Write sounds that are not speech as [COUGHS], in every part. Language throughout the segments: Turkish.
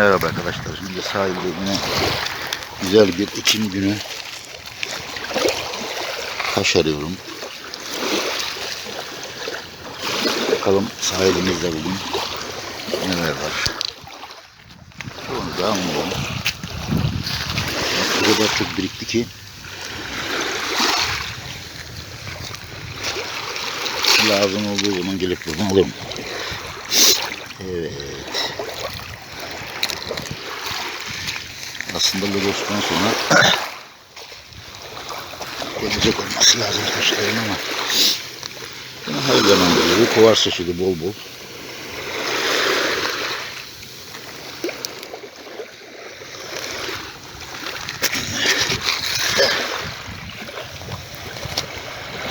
Merhaba arkadaşlar. Şimdi sahilde yine güzel bir Ekim günü taş arıyorum. Bakalım sahilimizde bugün neler var. Onu da anlayalım. O kadar çok birikti ki lazım olduğu zaman gelip buradan alırım. Evet. Aslında Lodos'tan sonra [COUGHS] gelecek olması lazım taşların ama her zaman böyle kovar çeşidi bol bol.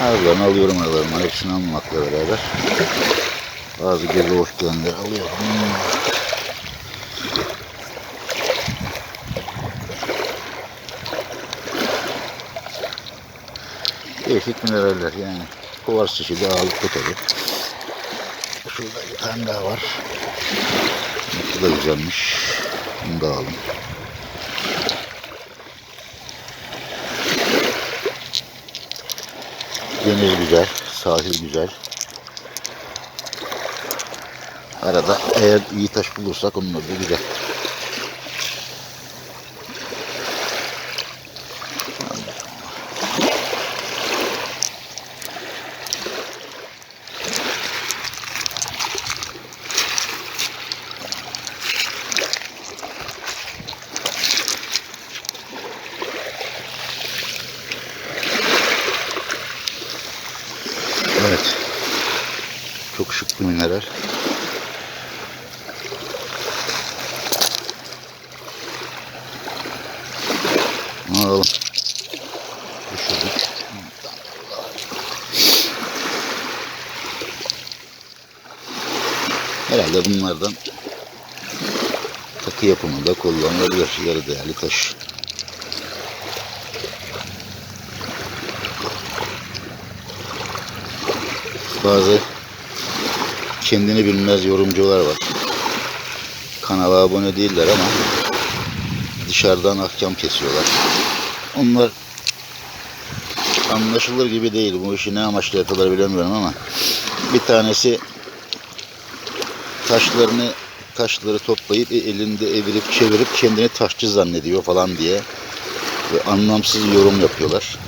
Aralarını alıyorum aralarına hepsini almamakla beraber bazı gezi hoş gelenleri alıyorum. Değişik mineraller yani. Kovars çeşidi ağırlıklı tabi. Şurada bir tane daha var. Bu da güzelmiş. Bunu da alalım. Deniz güzel, sahil güzel. Arada eğer iyi taş bulursak onlar da güzel. Evet. Çok şık bir mineral. Ne alalım? Düşürdük. Herhalde bunlardan takı yapımında kullanılabilir. Yarı değerli taş. Bazı kendini bilmez yorumcular var. Kanala abone değiller ama dışarıdan ahkam kesiyorlar. Onlar anlaşılır gibi değil. Bu işi ne amaçla yapıyorlar bilemiyorum ama bir tanesi taşlarını taşları toplayıp e, elinde evirip çevirip kendini taşçı zannediyor falan diye ve anlamsız yorum yapıyorlar.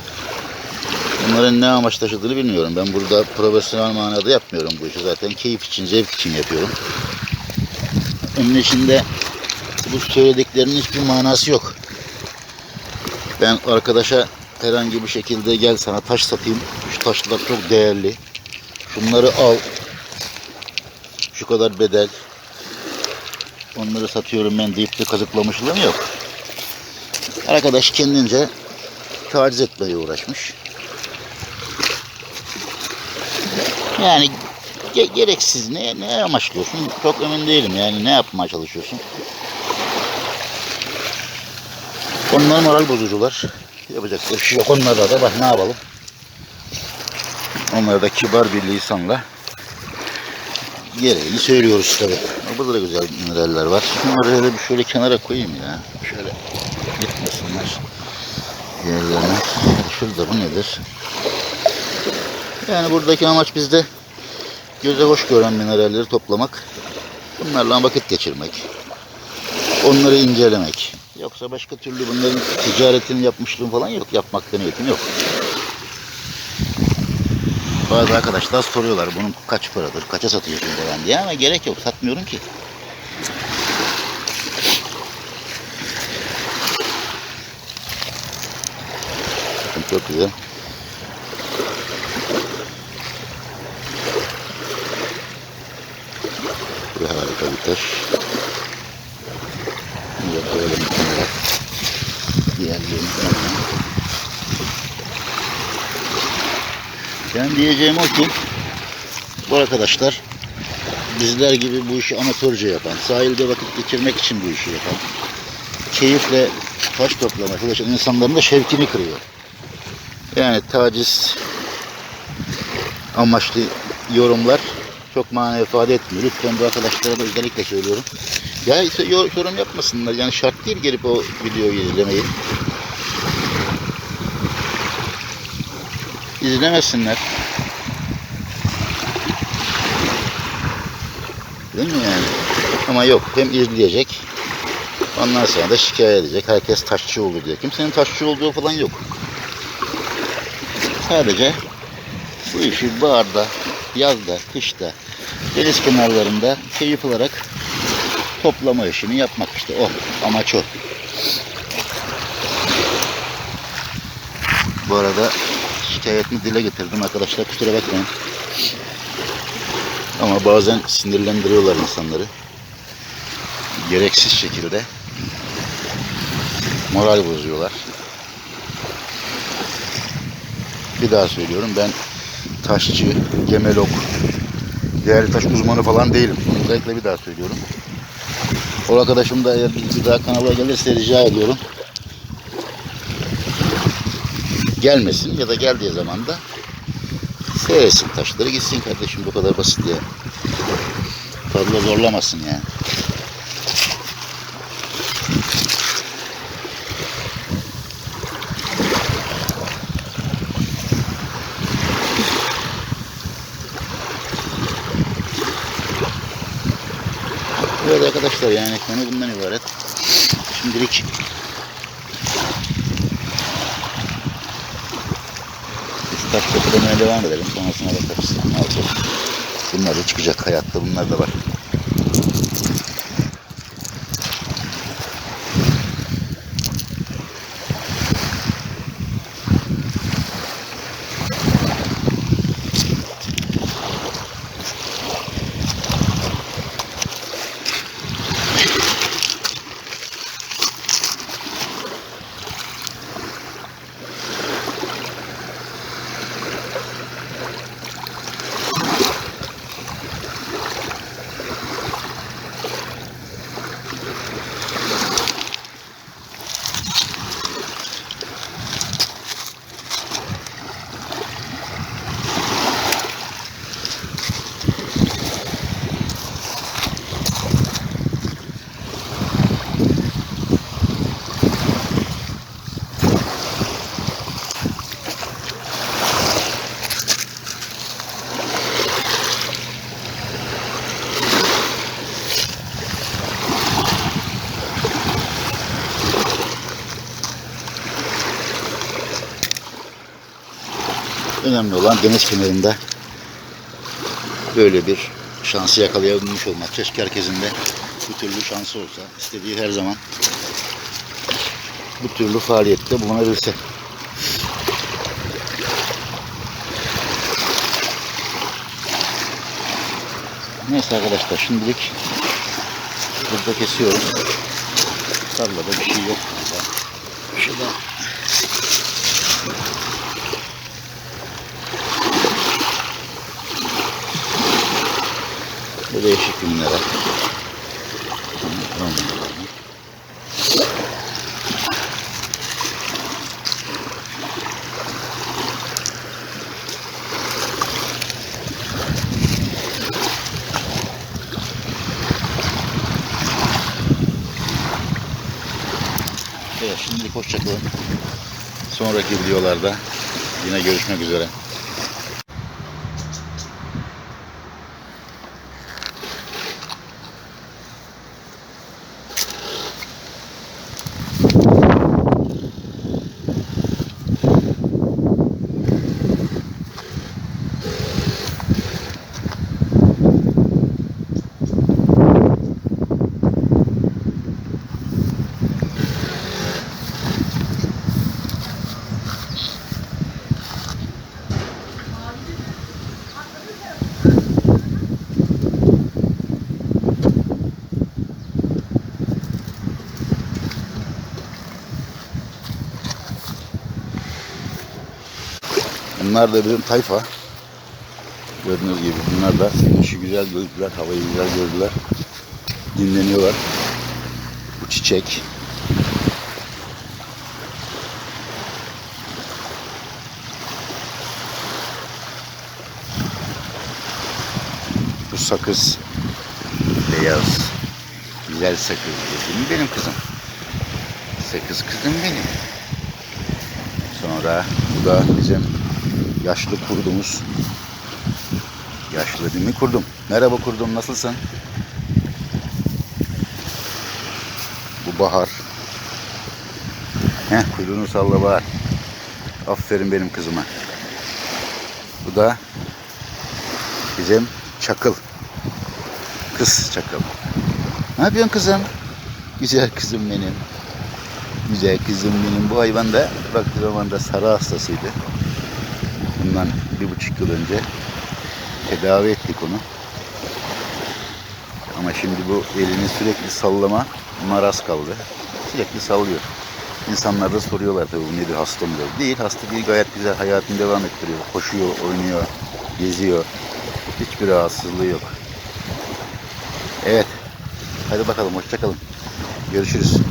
Bunların ne amaç taşıdığını bilmiyorum. Ben burada profesyonel manada yapmıyorum bu işi. Zaten keyif için, zevk için yapıyorum. Onun içinde bu söylediklerinin hiçbir manası yok. Ben arkadaşa herhangi bir şekilde gel sana taş satayım. Şu taşlar çok değerli. Şunları al. Şu kadar bedel. Onları satıyorum ben deyip de kazıklamışlığım yok. Arkadaş kendince taciz etmeye uğraşmış. Yani ge- gereksiz ne ne amaçlıyorsun? Çok emin değilim yani ne yapmaya çalışıyorsun? Onlar moral bozucular. Yapacak bir şey yok. Onlara da bak ne yapalım. Onlara da kibar bir lisanla gereğini söylüyoruz tabi. Burada da güzel mineraller var. Şunları öyle bir şöyle kenara koyayım ya. Şöyle gitmesinler. Yerlerine. Şurada bu nedir? Yani buradaki amaç bizde göze hoş gören mineralleri toplamak. Bunlarla vakit geçirmek. Onları incelemek. Yoksa başka türlü bunların ticaretini yapmışlığım falan yok. Yapmakta niyetim yok. Bazı arkadaşlar soruyorlar bunun kaç paradır, kaça satıyorsun falan diye ama gerek yok. Satmıyorum ki. Çok güzel. Bu harika bir taş. Bunu da koyalım. Diğerlerini kenara. Yani diyeceğim o ki bu arkadaşlar bizler gibi bu işi amatörce yapan, sahilde vakit geçirmek için bu işi yapan, keyifle taş toplamaya çalışan insanların da şevkini kırıyor. Yani taciz amaçlı yorumlar çok mana ifade etmiyor. Lütfen bu arkadaşlara da özellikle söylüyorum. Ya yorum yapmasınlar. Yani şart değil gelip o videoyu izlemeyi. İzlemesinler. Değil mi yani? Ama yok hem izleyecek ondan sonra da şikayet edecek. Herkes taşçı olur diye. Kimsenin taşçı olduğu falan yok. Sadece bu işi baharda, yazda, kışta, deniz kenarlarında keyif alarak toplama işini yapmak işte o. Amaç o. Bu arada şikayetimi dile getirdim arkadaşlar kusura bakmayın. Ama bazen sinirlendiriyorlar insanları. Gereksiz şekilde moral bozuyorlar. Bir daha söylüyorum ben taşçı, gemelok, değerli taş uzmanı falan değilim. Özellikle bir daha söylüyorum. O arkadaşım da eğer bir daha kanala gelirse rica ediyorum. Gelmesin ya da geldiği zaman da seyretsin taşları gitsin kardeşim bu kadar basit ya. Fazla zorlamasın yani. Evet arkadaşlar yani konu bundan ibaret. Şimdilik taş toplamaya devam edelim. Sonrasına bakarız. Bunlar da çıkacak. Hayatta bunlar da var. Önemli olan deniz kenarında böyle bir şansı yakalayabilmiş olmak. Keşke herkesin de bu türlü şansı olsa. istediği her zaman bu türlü faaliyette bulunabilse. Neyse arkadaşlar şimdilik burada kesiyorum. Tarlada bir şey yok. Şurada Bu değişik günlere. Evet şimdilik hoşçakalın. Sonraki videolarda yine görüşmek üzere. Bunlar da bizim tayfa. Gördüğünüz gibi bunlar da işi güzel gördüler, havayı güzel gördüler. Dinleniyorlar. Bu çiçek. Bu sakız. Beyaz. Güzel sakız. Mi benim kızım? Sakız kızım benim. Sonra bu da bizim yaşlı kurdumuz. Yaşlı değil mi kurdum? Merhaba kurdum nasılsın? Bu Bahar. Heh kuyruğunu salla Bahar. Aferin benim kızıma. Bu da bizim Çakıl. Kız Çakıl. Ne yapıyorsun kızım? Güzel kızım benim. Güzel kızım benim. Bu hayvan da baktığı zaman da sarı hastasıydı. Bundan bir buçuk yıl önce tedavi ettik onu. Ama şimdi bu elini sürekli sallama maraz kaldı. Sürekli sallıyor. İnsanlar da soruyorlar tabii bu nedir hasta mı. Değil hasta değil gayet güzel hayatını devam ettiriyor. Koşuyor, oynuyor, geziyor. Hiçbir rahatsızlığı yok. Evet. Hadi bakalım hoşçakalın. Görüşürüz.